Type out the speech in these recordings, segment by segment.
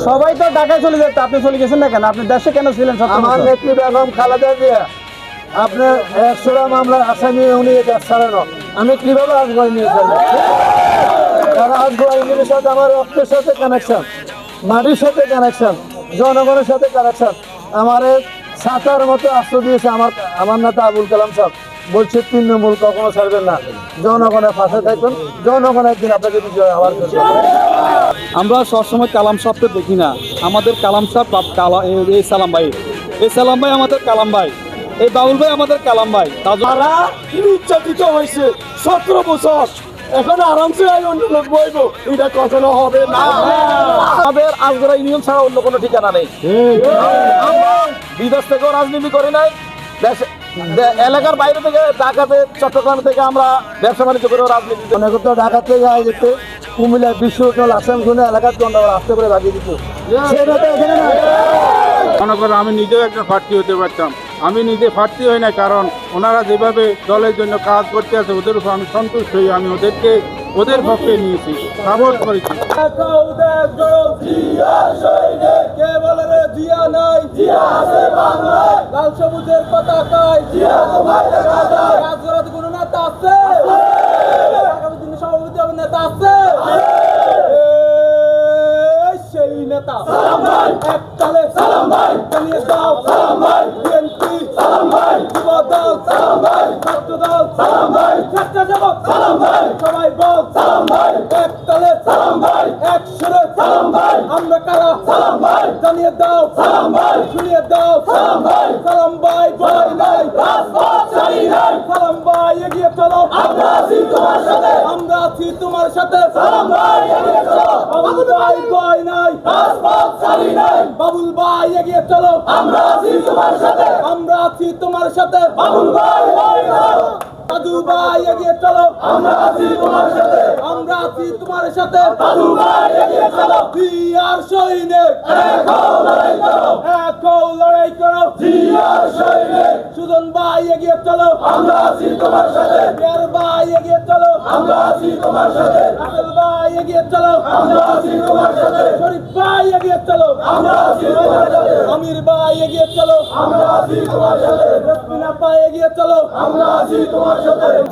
সবাই তো ঢাকায় চলে যেত আপনি চলে গেছেন না কেন? আপনি দেশে কেন ছিলেন আমার নেত্রী বেগম খালেদা জিয়া আপনার একশোটা মামলার আসামি উনি দেশ ছাড়ানো আমি কীভাবে আসব নিয়ে কারণ সাথে আমার রক্তের সাথে কানেকশন মাটির সাথে কানেকশন জনগণের সাথে কানেকশন আমার সাঁতার মতো আশ্রয় দিয়েছে আমার আমার নেতা আবুল কালাম সাহেব। বলছে তৃণমূল কখনো ছাড়বেন না। জনগণের পাশে থাকবেন জনগণ একদিন আপনাকে বিজয় আবার করবে আমরা সবসময় কালাম সাহকে দেখি না। আমাদের কালাম সাহ এই সালাম ভাই। এই সালাম ভাই আমাদের কালাম ভাই। এই বাবুল ভাই আমাদের কালাম ভাই। তারা নির্যাতিত হয়েছে সতেরো বছর। এখন আরামসে অন্য লোক বইব। এটা কখনো হবে না। আমাদের আজগরা ইউনিয়ন ছাড়া অন্য কোনো ঠিকানা নেই। বিদেশ থেকেও রাজনীতি করে নাই। দেশ- এলাকার বাইরে থেকে ঢাকাতে চট্টগ্রাম থেকে আমরা ব্যবসা বাণিজ্য করে রাজনীতি মনে অনেক তো ঢাকা থেকে আয় যেতে কুমিল্লা বিশ্ব আসাম শুনে এলাকার জন্য আসতে করে ভাগিয়ে দিত মনে করো আমি নিজেও একটা প্রার্থী হতে পারতাম। আমি নিজে প্রার্থী হই না কারণ ওনারা যেভাবে দলের জন্য কাজ করতে আছে ওদের উপর আমি সন্তুষ্ট হই। আমি ওদেরকে ওদের পক্ষে নিয়েছি সাপোর্ট করেছি। লাল সবুজের পতাকায় রাজনীতি কোনো নেতা আছে আগামী সভাপতি নেতা আছে এই সেই নেতা এক তালে সালাম ভাই। চালিয়ে দাও সালাম ভাই। বিএনপি সালাম ভাই। যুব দল সালাম ভাই ছাত্র দল। সালাম ভাই। ছাত্র জগৎ। সালাম ভাই সবাই বল সালাম ভাই এক তালে সালাম ভাই এক সুরে সালাম ভাই আমরা কারা সালাম ভাই জানিয়ে দাও সালাম ভাই শুনিয়ে দাও সালাম ভাই সালাম ভাই ভয় নাই রাজপথ ছাড়ি নাই সালাম ভাই এগিয়ে চলো আমরা আছি তোমার সাথে আমরা সাথে। বাবুল ভাই নাই। বাবুল ভাই এগিয়ে চলো। আমরা তোমার সাথে। বাবুল ভাই নাই। ভাই চলো। আমরা আছি তোমার সাথে। আছি তোমার সাথে। দাদু ভাই এগিয়ে চলো জিয়ার সৈনিক। একো লড়াই করো একো লড়াই করো। জিয়ার সৈনিক সুজন ভাই এগিয়ে চলো। আমরা আছি তোমার সাথে। বিয়ার ভাই এগিয়ে চলো। আমরা আছি তোমার সাথে। এগিয়ে চলো। শরীফ ভাই এগিয়ে চলো। আমির ভাই এগিয়ে চলো। রশ্মিনা ভাই এগিয়ে চলো।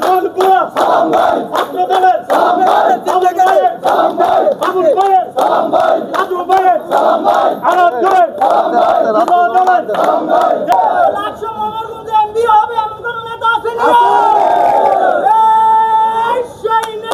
খানপুরা ছাত্রদলের লাখ সময় হবে এমন কোন নেতা আসেনি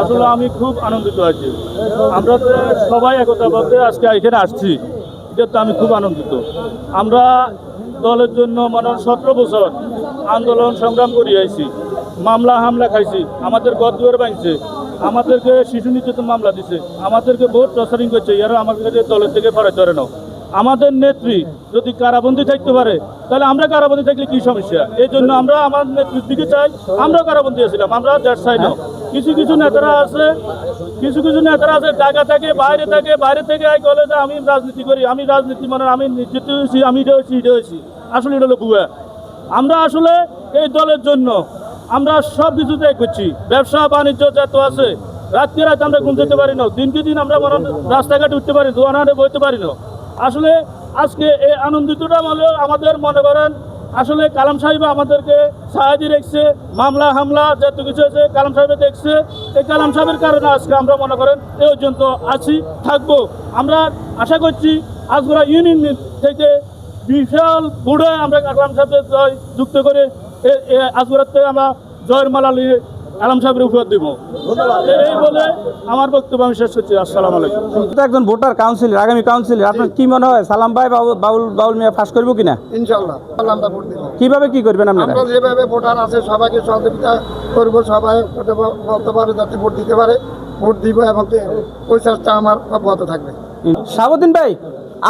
আসলে আমি খুব আনন্দিত আছি। আমরা তো সবাই একতা বলতে আজকে এখানে আসছি। এটা তো আমি খুব আনন্দিত। আমরা দলের জন্য মানে সতেরো বছর আন্দোলন সংগ্রাম করে আইছি। মামলা হামলা খাইছি। আমাদের গদুয়ার ভাঙছে। আমাদেরকে শিশু নির্যাতন মামলা দিছে। আমাদেরকে বহুত টর্চারিং করছে। এরা আমাদেরকে দলের থেকে ফরাই ধরে নাও। আমাদের নেত্রী যদি কারাবন্দি থাকতে পারে, তাহলে আমরা কারাবন্দি থাকলে কি সমস্যা? এই জন্য আমরা আমার নেত্রীর দিকে চাই, আমরাও কারাবন্দি আছিলাম, আমরা দেড় সাইড কিছু কিছু নেতারা আছে, কিছু কিছু নেতারা আছে, ঢাকা থেকে, বাইরে থেকে বাইরে থেকে এই কলেজে আমি রাজনীতি করি, আমি রাজনীতি মানে আমি নির্যাতিত হয়েছি, আমি এটা হয়েছি এটা হয়েছি। আসলে এটা হলো বুয়া আমরা আসলে এই দলের জন্য আমরা সব কিছু ত্যাগ করছি ব্যবসা, বাণিজ্য যত আছে, রাত্রে রাত আমরা ঘুম যেতে পারি না, দিনকে দিন আমরা রাস্তাঘাটে উঠতে পারি দোয়ানারে বইতে পারি না। আসলে আজকে এই আনন্দিতটা হলো আমাদের মনে করেন, আসলে কালাম সাহেব আমাদেরকে সাহায্য রেখেছে, মামলা, হামলা, যত কিছু আছে কালাম সাহেব দেখছে। এই কালাম সাহেবের কারণে আজকে আমরা মনে করেন এই পর্যন্ত আছি, থাকব। আমরা আশা করছি আজগরা ইউনিয়ন থেকে বিশাল বুড়ে আমরা কালাম সাহেবের জয় যুক্ত করে এ থেকে আমরা জয়ের মালা নিয়ে আলাম সাহেবের উপহার দিব। এই বলে আমার বক্তব্য আমি শেষ করছি। আসসালাম আলাইকুম। একজন ভোটার কাউন্সিলর আগামী কাউন্সিলর। আপনার কি মনে হয় সালাম ভাই বাউল বাউল মিয়া ফাঁস করব কিনা? ইনশাল্লাহ কীভাবে কি করবেন আপনারা? যেভাবে ভোটার আছে সবাইকে সহযোগিতা করব সবাই বলতে পারে যাতে ভোট দিতে পারে ভোট দিব এবং ওই চেষ্টা আমার অব্যাহত থাকবে। সাবুদ্দিন ভাই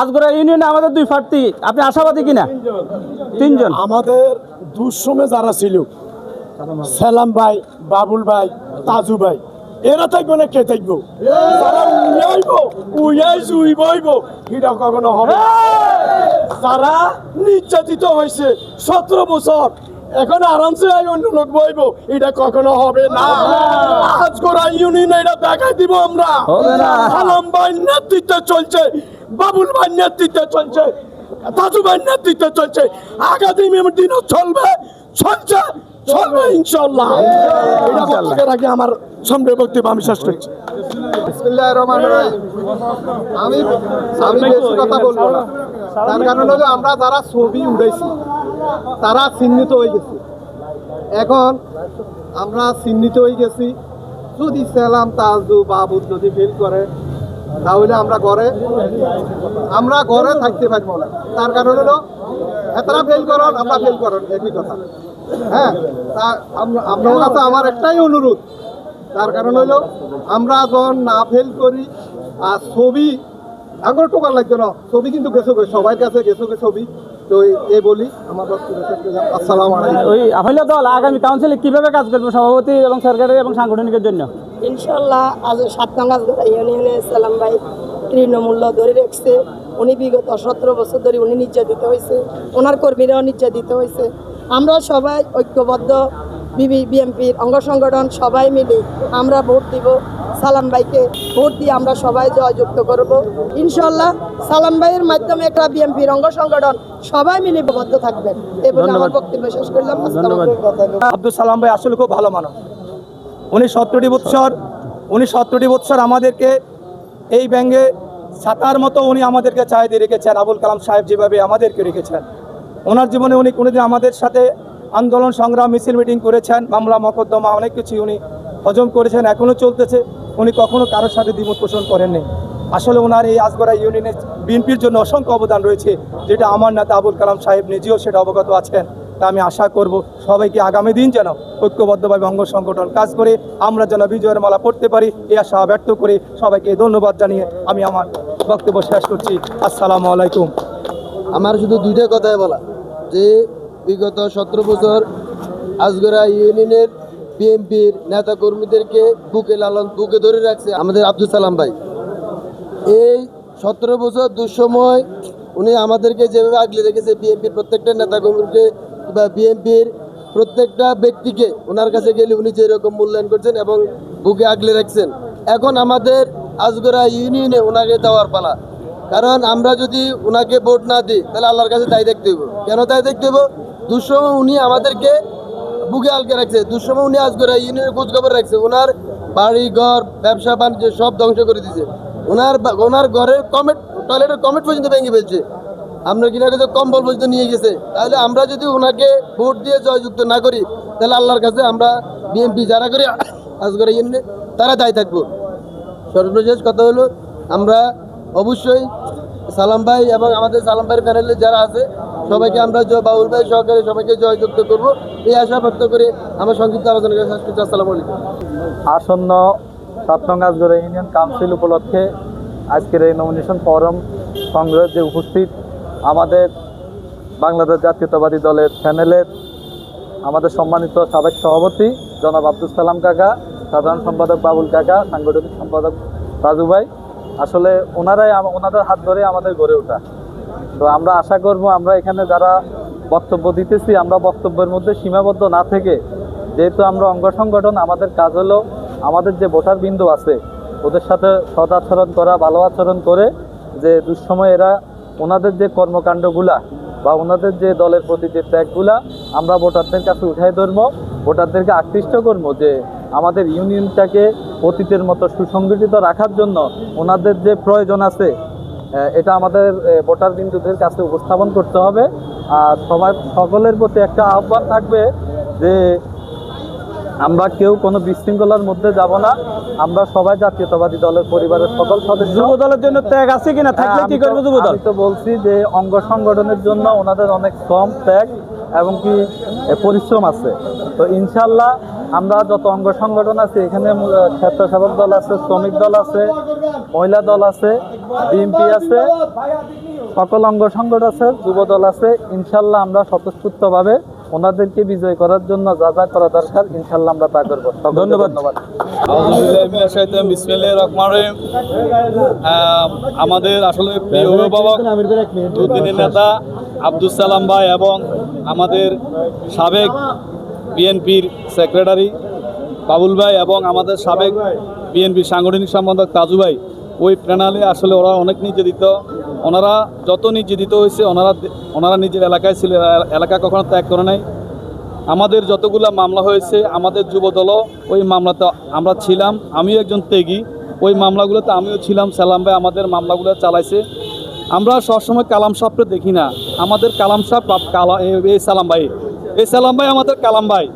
আজগরা ইউনিয়নে আমাদের দুই প্রার্থী আপনি আশাবাদী কিনা? তিনজন। আমাদের দুঃসমে যারা ছিল সালাম ভাই বাবুল ভাই তাজু ভাই। এরা থাকবে না কে থাকব? উইয়াইব উইয়াই এটা কখনো হবে তারা নির্যাতিত হয়েছে সতেরো বছর। এখন আরামসে অন্য লোক বইব এটা কখনো হবে না। আজ করা ইউনিয়ন এটা দেখাই দিব আমরা। সালাম ভাই নেতৃত্বে চলছে বাবুল ভাই নেতৃত্বে চলছে দাদু ভাই নেতৃত্বে চলছে। আগামী দিনও চলবে চলছে। ইনশাল্লাহ এটা বক্তব্যের আগে আমার সামনে বক্তব্য আমি শেষ করছি। বিসমিল্লাহির রহমানির রহিম। আমি আমি বেশি কথা বলব না। তার কারণ হলো আমরা যারা ছবি উঠাইছি তারা চিহ্নিত হয়ে গেছে। এখন আমরা চিহ্নিত হয়ে গেছি। যদি সালাম তাজু বাবু যদি ফিল করে তাহলে আমরা ঘরে আমরা ঘরে থাকতে পারব না। তার কারণ হলো এতটা ফেল করুন আমরা ফেল করুন একই কথা। হ্যাঁ তা আপনার কাছে আমার একটাই অনুরোধ। তার কারণ হলো আমরা যখন না ফেল করি আর ছবি আঙুল টোকার লাগছে না ছবি কিন্তু গেছো গে, সবার কাছে গেছো গে ছবি। তো এই- বলি আমার। আসসালামু ওই দল আগামী কাউন্সিলে কীভাবে কাজ করবে সভাপতি এবং সরকারের এবং সাংগঠনিকের জন্য? ইনশাল্লাহ আজ সাত নাঙ্গাজ ইউনিয়নে সালাম ভাই তৃণমূল্য ধরে রাখছে। উনি বিগত সতেরো বছর ধরে উনি নির্যাতিত হয়েছে। ওনার কর্মীরাও নির্যাতিত হয়েছে। আমরা সবাই ঐক্যবদ্ধ বিবি বিএমপির অঙ্গ সংগঠন সবাই মিলে আমরা ভোট দিব। সালাম ভাইকে ভোট দিয়ে আমরা সবাই জয়যুক্ত করব। ইনশাল্লাহ সালাম ভাইয়ের মাধ্যমে একটা বিএমপির অঙ্গ সংগঠন সবাই মিলে বদ্ধ থাকবেন এই বলে আমার বক্তব্য শেষ করলাম। আব্দুল সালাম ভাই আসলে খুব ভালো মানুষ। উনি সত্তরটি বৎসর উনি সত্তরটি বৎসর আমাদেরকে এই ব্যাঙ্গে ছাতার মতো উনি আমাদেরকে চাহিদা রেখেছেন। আবুল কালাম সাহেব যেভাবে আমাদেরকে রেখেছেন। ওনার জীবনে উনি কোনোদিন আমাদের সাথে আন্দোলন, সংগ্রাম, মিছিল মিটিং করেছেন, মামলা, মকদ্দমা, অনেক কিছু উনি হজম করেছেন, এখনও চলতেছে। উনি কখনো কারোর সাথে দ্বিমত পোষণ করেননি। আসলে ওনার এই আজগড়া ইউনিয়নের বিএনপির জন্য অসংখ্য অবদান রয়েছে, যেটা আমার নেতা আবুল কালাম সাহেব নিজেও সেটা অবগত আছেন। তা আমি আশা করব সবাইকে আগামী দিন যেন ঐক্যবদ্ধভাবে অঙ্গ সংগঠন কাজ করে আমরা যেন বিজয়ের মালা পড়তে পারি এই আশা ব্যর্থ করে সবাইকে ধন্যবাদ জানিয়ে আমি আমার বক্তব্য শেষ করছি। আসসালামু আলাইকুম। আমার শুধু দুইটা কথাই বলা। যে বিগত সতেরো বছর আজগরা ইউনিয়নের বিএনপির নেতা কর্মীদেরকে বুকে লালন, বুকে ধরে রাখছে আমাদের আব্দুল সালাম ভাই। এই সতেরো বছর দুঃসময় উনি আমাদেরকে যেভাবে আগলে রেখেছে, বিএনপির প্রত্যেকটা নেতা কর্মীকে বা বিএনপির প্রত্যেকটা ব্যক্তিকে, ওনার কাছে গেলে উনি যেরকম মূল্যায়ন করছেন এবং বুকে আগলে রাখছেন। এখন আমাদের আজগরা ইউনিয়নে ওনাকে দেওয়ার পালা। কারণ আমরা যদি ওনাকে ভোট না দিই, তাহলে আল্লাহর কাছে দায় দেখতে হইব। কেন দায় দেখতে হইব? দুঃসময় উনি আমাদেরকে বুকে আলকে রাখছে। দুঃসময় উনি আজগরা ইউনিয়নের খোঁজ খবর রাখছে। ওনার বাড়ি, ঘর, ব্যবসা, বাণিজ্য সব ধ্বংস করে দিয়েছে ওনার ওনার ঘরের কমেট, টয়লেটের কমেট পর্যন্ত ভেঙে ফেলছে। আমরা কিনা কাছে কম্বল পর্যন্ত নিয়ে গেছে। তাহলে আমরা যদি ওনাকে ভোট দিয়ে জয়যুক্ত না করি, তাহলে আল্লাহর কাছে আমরা বিএনপি যারা করে আজগরা ইউনিয়নে, তারা দায়ী থাকব। সর্বশেষ কথা হলো, আমরা অবশ্যই সালাম ভাই এবং আমাদের সালাম ভাইয়ের প্যানেলে যারা আছে, সবাইকে আমরা জয়, বাউল ভাই সহকারে সবাইকে জয়যুক্ত করব। এই আশা ব্যক্ত করে আমার সংক্ষিপ্ত আলোচনা শেষ করছি। আসসালামু আলাইকুম। আসন্ন সাতনগাছগড় ইউনিয়ন কাউন্সিল উপলক্ষে আজকের এই নমিনেশন ফোরাম কংগ্রেস যে উপস্থিত আমাদের বাংলাদেশ জাতীয়তাবাদী দলের প্যানেলের আমাদের সম্মানিত সাবেক সভাপতি জনাব আব্দুল সালাম কাকা, সাধারণ সম্পাদক বাবুল কাকা, সাংগঠনিক সম্পাদক রাজু ভাই আসলে ওনারাই ওনাদের হাত ধরে আমাদের গড়ে ওঠা। তো আমরা আশা করব আমরা এখানে যারা বক্তব্য দিতেছি, আমরা বক্তব্যের মধ্যে সীমাবদ্ধ না থেকে যেহেতু আমরা অঙ্গ সংগঠন, আমাদের কাজ হলো আমাদের যে ভোটার বিন্দু আছে, ওদের সাথে সদ আচরণ করা, ভালো আচরণ করে যে দুঃসময় এরা ওনাদের যে কর্মকাণ্ডগুলা বা ওনাদের যে দলের প্রতি যে ত্যাগগুলা আমরা ভোটারদের কাছে উঠাই ধরবো, ভোটারদেরকে আকৃষ্ট করব যে আমাদের ইউনিয়নটাকে অতীতের মতো সুসংগঠিত রাখার জন্য ওনাদের যে প্রয়োজন আছে এটা আমাদের ভোটার বিন্দুদের কাছে উপস্থাপন করতে হবে। আর সবার সকলের প্রতি একটা আহ্বান থাকবে যে আমরা কেউ কোনো বিশৃঙ্খলার মধ্যে যাব না। আমরা সবাই জাতীয়তাবাদী দলের পরিবারের সকল সদস্য। যুব দলের জন্য ত্যাগ আছে কিনা? থাকলে হ্যাঁ, কি করবে যুব দল? তো বলছি যে অঙ্গ সংগঠনের জন্য ওনাদের অনেক কম ত্যাগ এবং কি পরিশ্রম আছে। তো ইনশাল্লাহ আমরা যত অঙ্গ সংগঠন আছে এখানে স্বেচ্ছাসেবক দল আছে শ্রমিক দল আছে মহিলা দল আছে বিএনপি আছে সকল অঙ্গ সংগঠন আছে যুব দল আছে। ইনশাল্লাহ আমরা স্বতঃস্ফূর্তভাবে ওনাদেরকে বিজয় করার জন্য যা যা করা দরকার ইনশাল্লাহ আমরা তা করব। ধন্যবাদ। ধন্যবাদ। আমাদের আসলে প্রিয় অভিভাবক নেতা আব্দুল সালাম ভাই এবং আমাদের সাবেক বিএনপির সেক্রেটারি বাবুল ভাই এবং আমাদের সাবেক বিএনপি সাংগঠনিক সম্পাদক তাজু ভাই, ওই প্রেনালে আসলে ওরা অনেক নির্যাতিত। ওনারা যত নির্যাতিত হয়েছে, ওনারা ওনারা নিজের এলাকায় ছিল এলাকা কখনো ত্যাগ করে নাই। আমাদের যতগুলা মামলা হয়েছে, আমাদের যুবদলও ওই মামলাতে আমরা ছিলাম, আমিও একজন ত্যাগী। ওই মামলাগুলোতে আমিও ছিলাম, সালাম ভাই আমাদের মামলাগুলো চালাইছে। আমরা সবসময় কালাম সাপকে দেখি না। আমাদের কালাম সাপ কালা এই সালাম ভাই এই সালাম ভাই আমাদের কালাম ভাই।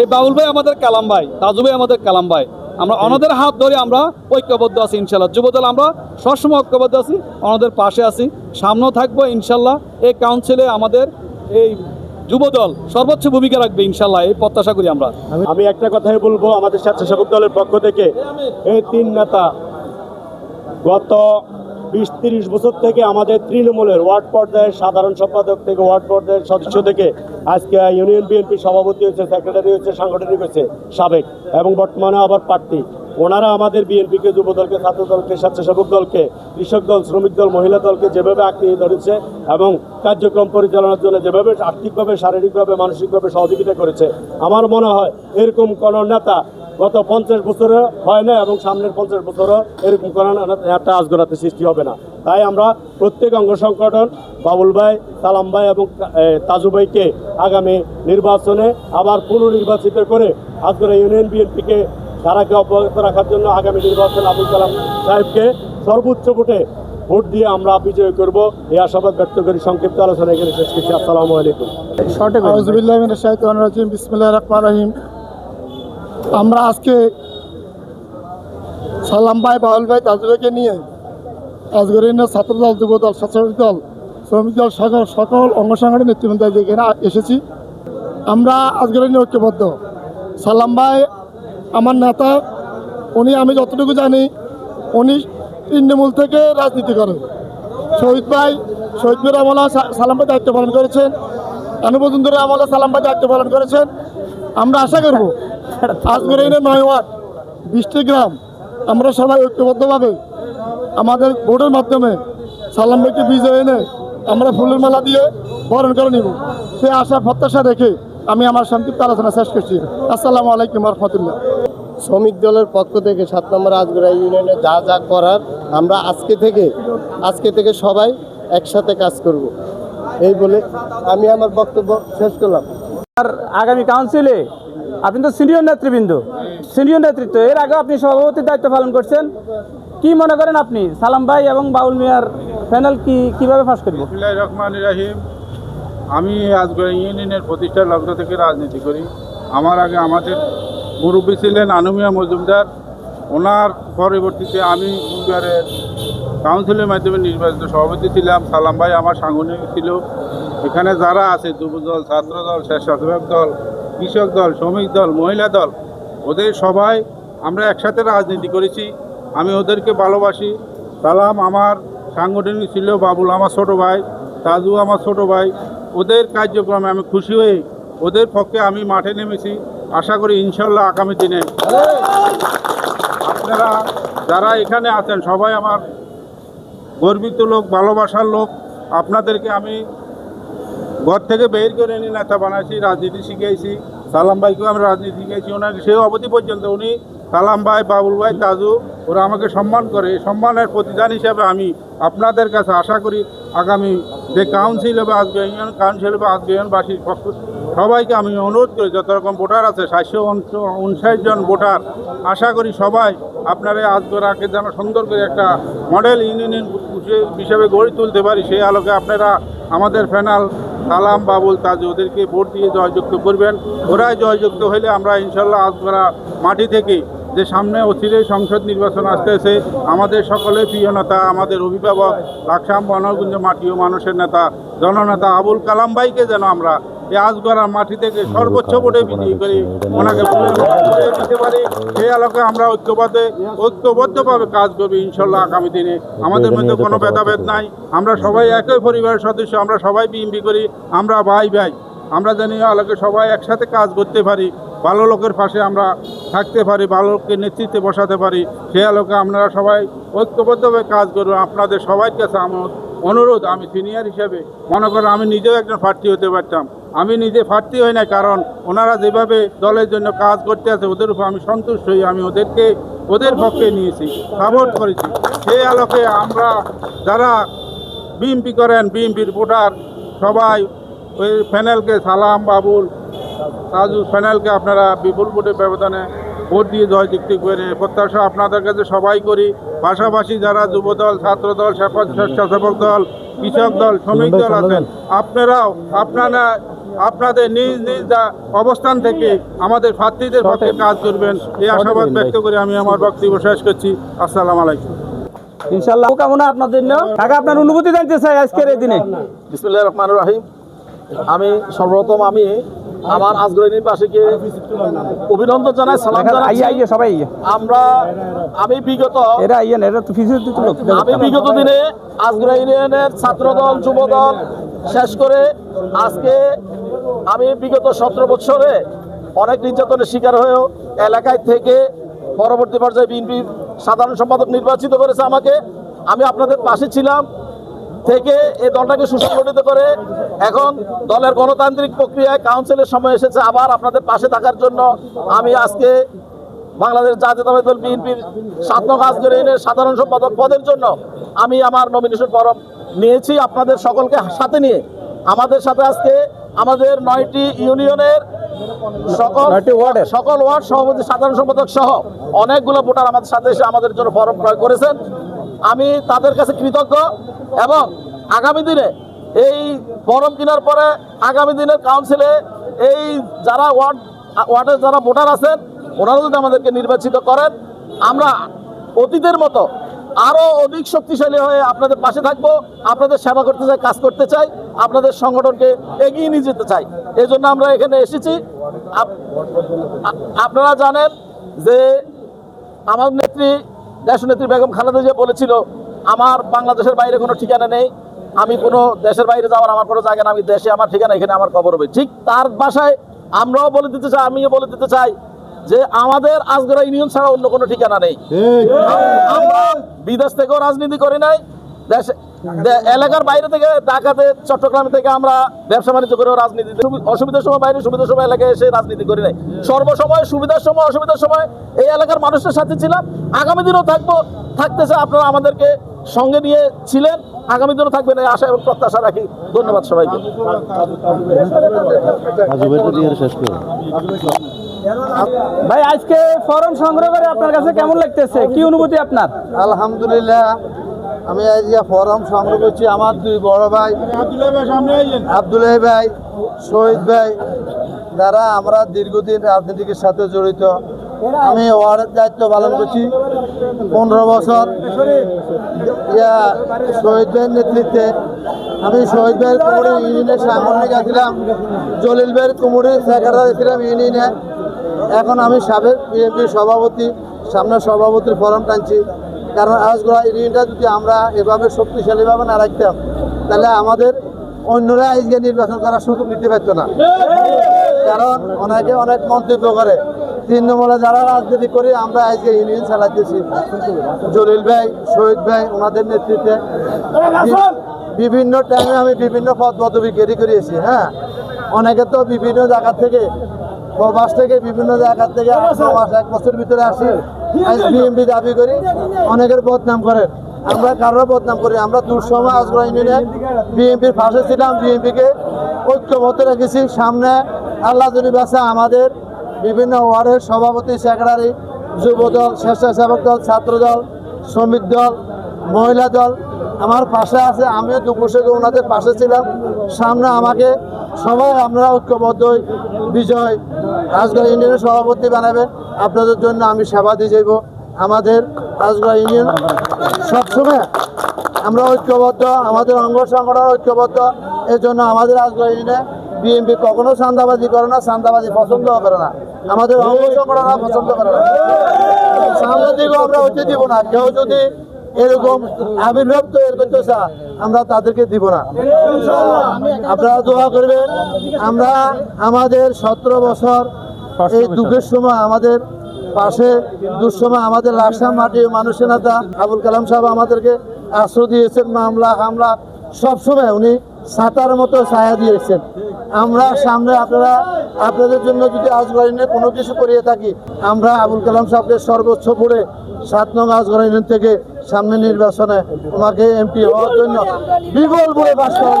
এই বাউল ভাই আমাদের কালাম ভাই তাজু ভাই আমাদের কালাম ভাই। আমরা ওনাদের হাত ধরে আমরা ঐক্যবদ্ধ আছি ইনশাল্লাহ। যুবদল আমরা সবসময় ঐক্যবদ্ধ আছি ওনাদের পাশে আছি সামনেও থাকব ইনশাল্লাহ। এই কাউন্সিলে আমাদের এই যুবদল সর্বোচ্চ ভূমিকা রাখবে ইনশাল্লাহ এই প্রত্যাশা করি আমরা। আমি একটা কথাই বলব আমাদের স্বেচ্ছাসেবক দলের পক্ষ থেকে। এই তিন নেতা গত বিশ তিরিশ বছর থেকে আমাদের তৃণমূলের ওয়ার্ড পর্যায়ের সাধারণ সম্পাদক থেকে ওয়ার্ড পর্যায়ের সদস্য থেকে আজকে ইউনিয়ন বিএনপি সভাপতি হয়েছে, সেক্রেটারি হয়েছে, সাংগঠনিক হয়েছে, সাবেক এবং বর্তমানে আবার প্রার্থী। ওনারা আমাদের বিএনপিকে যুব দলকে ছাত্র দলকে স্বেচ্ছাসেবক দলকে, কৃষক দল, শ্রমিক দল, মহিলা দলকে যেভাবে আঁকড়িয়ে ধরেছে এবং কার্যক্রম পরিচালনার জন্য যেভাবে আর্থিকভাবে, শারীরিকভাবে, মানসিকভাবে সহযোগিতা করেছে, আমার মনে হয় এরকম কোনো নেতা গত পঞ্চাশ বছরে হয় না এবং সামনের পঞ্চাশ বছরও এরকম নেতা আজগরাতে সৃষ্টি হবে না। তাই আমরা প্রত্যেক অঙ্গ সংগঠন, বাবুল ভাই, সালাম ভাই এবং তাজু ভাইকে আগামী নির্বাচনে আবার পুনর্নির্বাচিত করে আজগরা ইউনিয়ন বিএনপিকে ধারাকে অব্যাহত রাখার জন্য আগামী নির্বাচন আবুল কালাম সাহেবকে সর্বোচ্চ ভোটে ভোট দিয়ে আমরা বিজয় করব। এই আশাবাদ ব্যক্ত করি। সংক্ষিপ্ত আলোচনা এখানে শেষ করছি। আসসালামু আলাইকুম। রাজিম। রহমানির রহিম। আমরা আজকে সালাম ভাই বাউল ভাই তাজুবাইকে নিয়ে আজগরিনের ছাত্রদল যুবদল স্বেচ্ছাসেবক দল শ্রমিক দল সকল সকল অঙ্গ সংগঠনের নেতৃবৃন্দ এখানে এসেছি। আমরা আজগরিনের ঐক্যবদ্ধ। সালাম ভাই আমার নেতা, উনি আমি যতটুকু জানি, উনি তৃণমূল থেকে রাজনীতি করেন। শহীদ ভাই, শহীদ বীর আমলা সালাম ভাই দায়িত্ব পালন করেছেন। অনুবন্ধুরা আমলা সালাম ভাই দায়িত্ব পালন করেছেন। আমরা আশা করব, আজকের এই নয় ওয়ার্ড, বিশটি গ্রাম, আমরা সবাই ঐক্যবদ্ধভাবে আমাদের ভোটের মাধ্যমে সালাম ভাইকে বিজয় এনে আমরা ফুলের মালা দিয়ে বরণ করে নিব। সে আশা, প্রত্যাশা রেখে আমি আমার সংক্ষিপ্ত আলোচনা শেষ করছি। আসসালামু আলাইকুম রহমতুল্লাহ। শ্রমিক দলের পক্ষ থেকে সাত নম্বর আজগড়া ইউনিয়নে যা যা করার আমরা আজকে থেকে আজকে থেকে সবাই একসাথে কাজ করব। এই বলে আমি আমার বক্তব্য শেষ করলাম। আর আগামী কাউন্সিলে আপনি তো সিনিয়র নেতৃবৃন্দ সিনিয়র নেতৃত্ব এর আগে আপনি সভাপতির দায়িত্ব পালন করছেন। কি মনে করেন আপনি? সালাম ভাই এবং বাউল মিয়ার প্যানেল কি কীভাবে পাস করবে? রহমান রাহিম। আমি আজগড় ইউনিয়নের প্রতিষ্ঠার লগ্ন থেকে রাজনীতি করি। আমার আগে আমাদের মুরব্বী ছিলেন আনুমিয়া মজুমদার। ওনার পরবর্তীতে আমি পরিবারের কাউন্সিলের মাধ্যমে নির্বাচিত সভাপতি ছিলাম। সালাম ভাই আমার সাংগঠনিক ছিল। এখানে যারা আছে, যুবদল, ছাত্রদল, স্বেচ্ছাসেবক দল, কৃষক দল, শ্রমিক দল, মহিলা দল, ওদের সবাই আমরা একসাথে রাজনীতি করেছি। আমি ওদেরকে ভালোবাসি। সালাম আমার সাংগঠনিক ছিল বাবুল আমার ছোট ভাই তাজু আমার ছোট ভাই। ওদের কার্যক্রমে আমি খুশি হয়ে ওদের পক্ষে আমি মাঠে নেমেছি। আশা করি ইনশাল্লাহ আগামী দিনে আপনারা যারা এখানে আছেন, সবাই আমার গর্বিত লোক, ভালোবাসার লোক, আপনাদেরকে আমি ঘর থেকে বের করে এনে নেতা বানাইছি, রাজনীতি শিখিয়েছি সালাম ভাইকেও আমি রাজনীতি শিখিয়েছি ওনাকে সেই অবধি পর্যন্ত উনি সালাম ভাই, বাবুল ভাই তাজু ওরা আমাকে সম্মান করে। সম্মানের প্রতিদান হিসাবে আমি আপনাদের কাছে আশা করি আগামী যে কাউন্সিল হবে আজকে ইউনিয়ন কাউন্সিল হবে আজকে ইউনিয়নবাসীর পক্ষ সবাইকে আমি অনুরোধ করি, যত রকম ভোটার আছে, সাতশো উনষাট জন ভোটার, আশা করি সবাই আপনারা আজকে যেন সুন্দর করে একটা মডেল ইউনিয়ন হিসেবে গড়ে তুলতে পারি। সেই আলোকে আপনারা আমাদের ফ্যানাল সালাম বাবুল তাজ ওদেরকে ভোট দিয়ে জয়যুক্ত করবেন। ওরাই জয়যুক্ত হলে আমরা ইনশাল্লাহ আজগরা মাটি থেকে যে সামনে অচিরেই সংসদ নির্বাচন আসতেছে, আমাদের সকলের প্রিয় নেতা, আমাদের অভিভাবক, লাকসাম, বনগুঞ্জ মাটি ও মানুষের নেতা, জননেতা আবুল কালাম ভাইকে যেন আমরা এই আজগড়ার মাটি থেকে সর্বোচ্চ ভোটে বিজয়ী করি, ওনাকে দিতে পারি। সেই আলোকে আমরা ঐক্যবদ্ধে, ঐক্যবদ্ধভাবে কাজ করব ইনশাল্লাহ আগামী দিনে। আমাদের মধ্যে কোনো ভেদাভেদ নাই। আমরা সবাই একই পরিবারের সদস্য, আমরা সবাই বিএমপি করি, আমরা ভাই ভাই আমরা জানি আলোকে সবাই একসাথে কাজ করতে পারি। ভালো লোকের পাশে আমরা থাকতে পারি, ভালো লোকের নেতৃত্বে বসাতে পারি। সে আলোকে আপনারা সবাই ঐক্যবদ্ধভাবে কাজ করবেন। আপনাদের সবার কাছে আমার অনুরোধ, আমি সিনিয়র হিসেবে মনে করেন আমি নিজেও একজন প্রার্থী হতে পারতাম। আমি নিজে প্রার্থী হই না কারণ ওনারা যেভাবে দলের জন্য কাজ করতে আছে ওদের উপর আমি সন্তুষ্ট হই। আমি ওদেরকে, ওদের পক্ষে নিয়েছি সাপোর্ট করেছি। সেই আলোকে আমরা যারা বিএমপি করেন, বিএমপির ভোটার, সবাই ওই প্যানেলকে সালাম বাবুল তাজু প্যানেলকে আপনারা বিপুল ভোটের ব্যবধানে ভোট দিয়ে জয় জয়যুক্তি করে প্রত্যাশা আপনাদের কাছে সবাই করি। পাশাপাশি যারা যুবদল ছাত্রদল সেপক স্বেচ্ছাসেবক দল কৃষক দল শ্রমিক দল আছেন আপনারাও আপনারা আপনাদের নিজ নিজ অবস্থান থেকে আমাদের প্রার্থীদের পক্ষে কাজ করবেন। এই আশাবাদ ব্যক্ত করে আমি আমার বক্তব্য শেষ করছি। আসসালাম আলাইকুম। ইনশাল্লাহ কামনা আপনার জন্য। কাকা আপনার অনুভূতি জানতে চাই আজকের এই দিনে। বিসমুল্লাহ রহমান রাহিম। আমি সর্বপ্রথম আমি আমার আজগরিনীবাসীকে অভিনন্দন জানাই সালাম জানাই সবাই আমরা আমি বিগত এরা এরা তো আমি বিগত দিনে আজগরা ইউনিয়নের ছাত্রদল যুবদল শেষ করে আজকে আমি বিগত সতেরো বছরে অনেক নির্যাতনের শিকার হয়েও এলাকায় থেকে পরবর্তী পর্যায়ে বিএনপি সাধারণ সম্পাদক নির্বাচিত করেছে আমাকে। আমি আপনাদের পাশে ছিলাম। থেকে এই দলটাকে সুসংগঠিত করে এখন দলের গণতান্ত্রিক প্রক্রিয়ায় কাউন্সিলের সময় এসেছে। আবার আপনাদের পাশে থাকার জন্য আমি আজকে বাংলাদেশ জাতীয়তাবাদী দল বিএনপির সাত নং সাধারণ সম্পাদক পদের জন্য আমি আমার নমিনেশন ফরম নিয়েছি আপনাদের সকলকে সাথে নিয়ে। আমাদের সাথে আজকে আমাদের নয়টি ইউনিয়নের সকল সকল ওয়ার্ড সভাপতি সাধারণ সম্পাদক সহ অনেকগুলো ভোটার আমাদের সাথে এসে আমাদের জন্য ফরম ক্রয় করেছেন। আমি তাদের কাছে কৃতজ্ঞ এবং আগামী দিনে এই ফরম কেনার পরে আগামী দিনের কাউন্সিলে এই যারা ওয়ার্ড ওয়ার্ডের যারা ভোটার আছেন, ওনারা যদি আমাদেরকে নির্বাচিত করেন, আমরা অতীতের মতো আরও অধিক শক্তিশালী হয়ে আপনাদের পাশে থাকব, আপনাদের সেবা করতে চাই, কাজ করতে চাই, আপনাদের সংগঠনকে এগিয়ে নিয়ে যেতে চাই। এই জন্য আমরা এখানে এসেছি। আপনারা জানেন যে আমার নেত্রী দেশনেত্রী বেগম খালেদা জিয়া বলেছিল আমার বাংলাদেশের বাইরে কোনো ঠিকানা নেই আমি কোনো দেশের বাইরে যাওয়ার আমার কোনো জায়গা না আমি দেশে আমার ঠিকানা এখানে আমার কবর হবে। ঠিক তার বাসায় আমরাও বলে দিতে চাই আমিও বলে দিতে চাই যে আমাদের আজগরা ইউনিয়ন ছাড়া অন্য কোনো ঠিকানা নেই। আমরা বিদেশ থেকেও রাজনীতি করি নাই দেশে এলাকার বাইরে থেকে ঢাকাতে চট্টগ্রাম থেকে আমরা ব্যবসা বাণিজ্য করেও রাজনীতি অসুবিধার সময় বাইরে সুবিধার সময় এলাকায় এসে রাজনীতি করি নাই। সর্বসময় সুবিধার সময় অসুবিধার সময় এই এলাকার মানুষের সাথে ছিলাম। আগামী দিনেও থাকব থাকতেছে আপনারা আমাদেরকে সঙ্গে নিয়ে ছিলেন। আগামী দিনও থাকবেন এই আশা এবং প্রত্যাশা রাখি। ধন্যবাদ সবাইকে। ভাই আজকে ফরম সংগ্রহ করে আপনার কাছে কেমন লাগতেছে? কি অনুভূতি আপনার? আলহামদুলিল্লাহ আমি আজকে ফরম সংগ্রহ করছি আমার দুই বড় ভাই আবদুল্লাহ ভাই শহীদ ভাই যারা আমরা দীর্ঘদিন রাজনীতির সাথে জড়িত। আমি ওয়ার্ডের দায়িত্ব পালন করছি। পনেরো বছর ইয়া শহীদ ভাইয়ের নেতৃত্বে। আমি শহীদ ভাইয়ের কুমুরি ইউনিয়নের সাংগঠনিক ছিলাম জলিল ভাইয়ের কুমুরি সেক্রেটারি ছিলাম ইউনিয়নে। এখন আমি সাবেক বিএনপি সভাপতি সামনে সভাপতির ফরম টানছি। কারণ আজগড়া ইউনিয়নটা যদি আমরা এভাবে শক্তিশালীভাবে না রাখতাম, তাহলে আমাদের অন্যরা আজকে নির্বাচন করার সুযোগ নিতে পারতো না। কারণ অনেকে অনেক মন্তব্য করে, তৃণমূলে যারা রাজনীতি করি আমরা আজকে ইউনিয়ন চালাতেছি জলিল ভাই, শহীদ ভাই, ওনাদের নেতৃত্বে বিভিন্ন টাইমে আমি বিভিন্ন পদ পদবি ক্যারি করিয়েছি হ্যাঁ? অনেকে তো বিভিন্ন জায়গা থেকে, প্রবাস থেকে বিভিন্ন জায়গা থেকে মাস এক বছর ভিতরে আসি। বিএমপি দাবি করি অনেকের বদনাম করেন আমরা কারোর বদনাম করি আমরা দুঃসময় আজগড়া ইউনিয়নে বিএনপির পাশে ছিলাম বিএনপিকে ঐক্যবদ্ধ রেখেছি। সামনে আল্লাহ যদি বাসা আমাদের বিভিন্ন ওয়ার্ডের সভাপতি সেক্রেটারি যুবদল স্বেচ্ছাসেবক দল ছাত্রদল শ্রমিক দল মহিলা দল আমার পাশে আছে। আমিও দুপুর ওনাদের পাশে ছিলাম। সামনে আমাকে সবাই আমরা ঐক্যবদ্ধ বিজয় রাজগড় ইউনিয়নের সভাপতি বানাবেন আপনাদের জন্য আমি সেবা দিয়ে যাইব। আমাদের রাজগড় ইউনিয়ন সবসময় আমরা ঐক্যবদ্ধ, আমাদের অঙ্গ সংগঠন ঐক্যবদ্ধ। এর জন্য আমাদের রাজগড় ইউনিয়নে বিএনপি কখনো চান্দাবাজি করে না চান্দাবাজি পছন্দ করে না। আমাদের অঙ্গ সংগঠন পছন্দ করে না। সামনের আমরা হইতে দিব না। কেউ যদি এরকম আবির্ভাব করতে চায়, আমরা তাদেরকে দিব না। আপনারা দোয়া করবেন, আমরা আমাদের সতেরো বছর এই দুঃখের সময় আমাদের পাশে দুঃসময় আমাদের লাকসাম মাটি মানুষের নেতা আবুল কালাম সাহেব আমাদেরকে আশ্রয় দিয়েছেন মামলা হামলা সবসময় উনি সাঁতার মতো ছায়া দিয়েছেন। আমরা সামনে আপনারা আপনাদের জন্য যদি আজগরাইনে কোনো কিছু করিয়ে থাকি আমরা আবুল কালাম সাহেবকে সর্বোচ্চ পড়ে সাত নং আজগরাইন থেকে সামনে নির্বাচনে ওনাকে এমপি হওয়ার জন্য বিপুল বলে বাস করা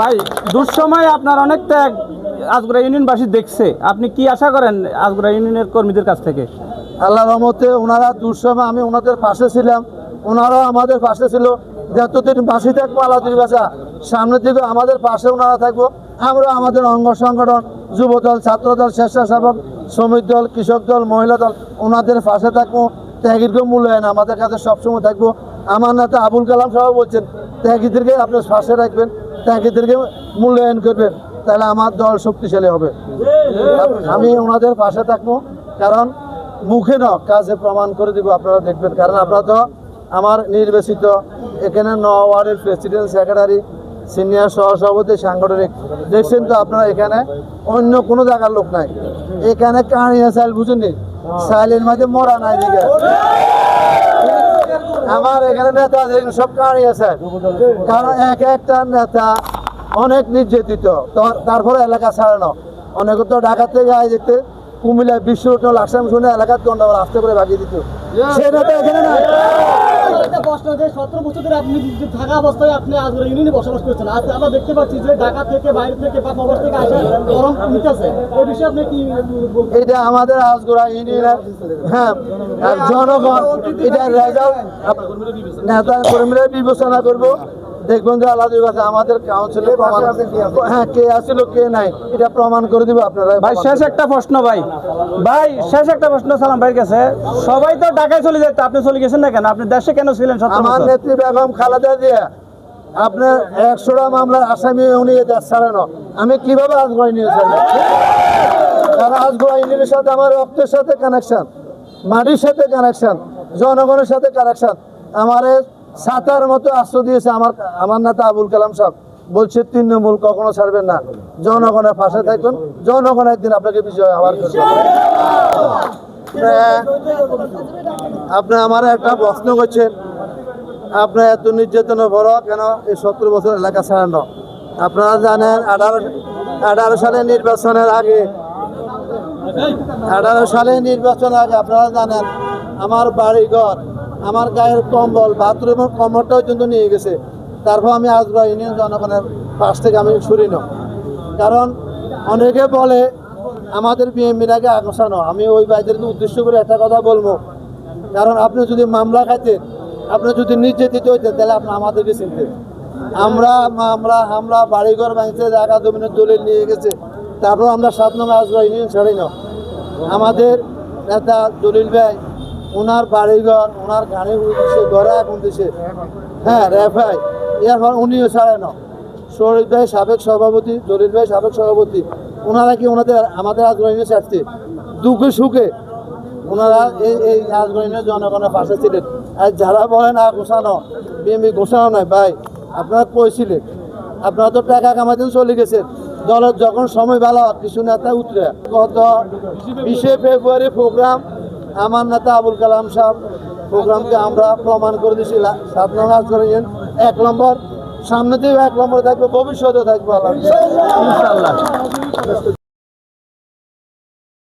ভাই দুঃসময় আপনার অনেক ত্যাগ। আজগড়া ইউনিয়নবাসী দেখছে। আপনি কি আশা করেন আজগড়া ইউনিয়নের কর্মীদের কাছ থেকে? আল্লাহ রহমতে ওনারা দুঃসময় আমি ওনাদের পাশে ছিলাম। ওনারাও আমাদের পাশে ছিল। যতদিন বাসি থাকব আল্লাহ বাসা সামনের দিকে আমাদের পাশে ওনারা থাকব। আমরা আমাদের অঙ্গ সংগঠন যুব দল ছাত্র দল স্বেচ্ছাসেবক, শ্রমিক দল, কৃষক দল, মহিলা দল, ওনাদের পাশে থাকব। ত্যাগীর মূল্যায়ন, আমাদের কাছে সবসময় থাকব। আমার নেতা আবুল কালাম সাহেব বলছেন ত্যাগীদেরকে আপনার পাশে রাখবেন ত্যাগীদেরকে মূল্যায়ন করবেন। তাহলে আমার দল শক্তিশালী হবে। আমি ওনাদের পাশে থাকব, কারণ মুখে ন কাজে প্রমাণ করে দিব, আপনারা দেখবেন। কারণ আপনারা তো আমার নির্বাচিত, এখানে ন ওয়ার্ডের প্রেসিডেন্ট, সেক্রেটারি, সিনিয়র সহসভাপতি, সাংগঠনিক। দেখছেন তো আপনারা এখানে অন্য কোনো জায়গার লোক নাই। এখানে কাহিনী চাইল বুঝুননি? চাইলের মাঝে মরা নাই দিকে আমার এখানে নেতা সব কাহিনী আছে। কারণ এক একটা নেতা অনেক নির্যাতিত। তারপরে এলাকা ছাড়ানো। অনেকে তো ঢাকা থেকে আয় দেখতে কুমিল্লা বিশ্ব লাকসাম শুনে এলাকার গন্ডগোল আসতে করে ভাগিয়ে দিত। সে নেতা এখানে নাই একটা প্রশ্ন যে সতেরো বছর ধরে আপনি অবস্থায় আপনি আজকের ইউনিয়নে বসবাস করছেন আজ আমরা দেখতে পাচ্ছি যে ঢাকা থেকে বাইরে থেকে বা প্রবাস থেকে আসে গরম নিতেছে এই বিষয়ে আপনি কি এটা আমাদের আজগোড়া ইউনিয়নের হ্যাঁ জনগণ এটা রেজাল্ট নেতা কর্মীরা বিবেচনা করব। দেখবেন যে আল্লাহ বাসা আমাদের কাউন্সিলে প্রমাণ হ্যাঁ কে আসছিল কে নাই এটা প্রমাণ করে দিব আপনারা। ভাই শেষ একটা প্রশ্ন ভাই। ভাই শেষ একটা প্রশ্ন সালাম ভাইয়ের কাছে। সবাই তো ঢাকায় চলে যেত আপনি চলে গেছেন না কেন? আপনি দেশে কেন ছিলেন আমার নেত্রী বেগম খালেদা জিয়া আপনার একশোটা মামলার আসামি উনি দেশ ছাড়ানো আমি কীভাবে আজগড়াই নিয়ে যাব? কারণ ইউনিয়নের সাথে আমার রক্তের সাথে কানেকশন মাটির সাথে কানেকশন জনগণের সাথে কানেকশন আমার সাতার মতো আশ্রয় দিয়েছে আমার আমার নেতা আবুল কালাম সাহেব। বলছে তৃণমূল কখনো ছাড়বেন না। জনগণের পাশে থাকবেন জনগণ একদিন আপনাকে বিজয় আবার আপনি আমার একটা প্রশ্ন করছেন। আপনার এত নির্যাতনে বড় কেন? এই সত্তর বছর এলাকা ছাড়ানো। আপনারা জানেন আঠারো আঠারো সালে নির্বাচনের আগে আঠারো সালে নির্বাচনের আগে আপনারা জানেন আমার বাড়িঘর আমার গায়ের কম্বল বাথরুমের কম্বলটাও কিন্তু নিয়ে গেছে। তারপর আমি আজরা ইউনিয়ন জনগণের পাশ থেকে আমি সরি না কারণ অনেকে বলে, আমাদের আগে আগসানো আমি ওই ভাইদেরকে উদ্দেশ্য করে একটা কথা বলব। কারণ আপনি যদি মামলা খাইতেন, আপনি যদি নির্যাতিত হইতেন, তাহলে আপনি আমাদেরকে চিনতেন। আমরা মামলা হামলা বাড়িঘর ভাঙছে জায়গা জমিনের দলিল নিয়ে গেছে। তারপর আমরা সাত নম্বর আজরা ইউনিয়ন ছাড়ি না আমাদের নেতা দলিল ভাই ওনার বাড়িঘর, ওনার গাড়ি উঠেছে ঘরে আগুন দিছে হ্যাঁ রেফাই এরপর উনিও ছাড়ে না। শরীফ ভাই সাবেক সভাপতি, দলিল ভাই সাবেক সভাপতি, ওনারা কি ওনাদের, আমাদের আজরাইনে ছাড়ছে দুঃখে সুখে ওনারা এই এই রাজগঞ্জের জনগণের পাশে ছিলেন। আর যারা বলেন, আর ঘোষানো বিএমপি ঘোষানো নয়। ভাই, আপনারা কইছিলেন আপনারা তো টাকা কামাতেন চলে গেছেন। দলের যখন সময় ভালো কিছু নেতা উঠলে গত বিশে ফেব্রুয়ারি প্রোগ্রাম আমার নেতা আবুল কালাম সাহেব প্রোগ্রামকে আমরা প্রমাণ করে দিয়েছি লা- সাত নম্বর করেছেন এক নম্বর, সামনে থেকে এক নম্বর থাকবে ভবিষ্যতে থাকবে, আল্লাহ।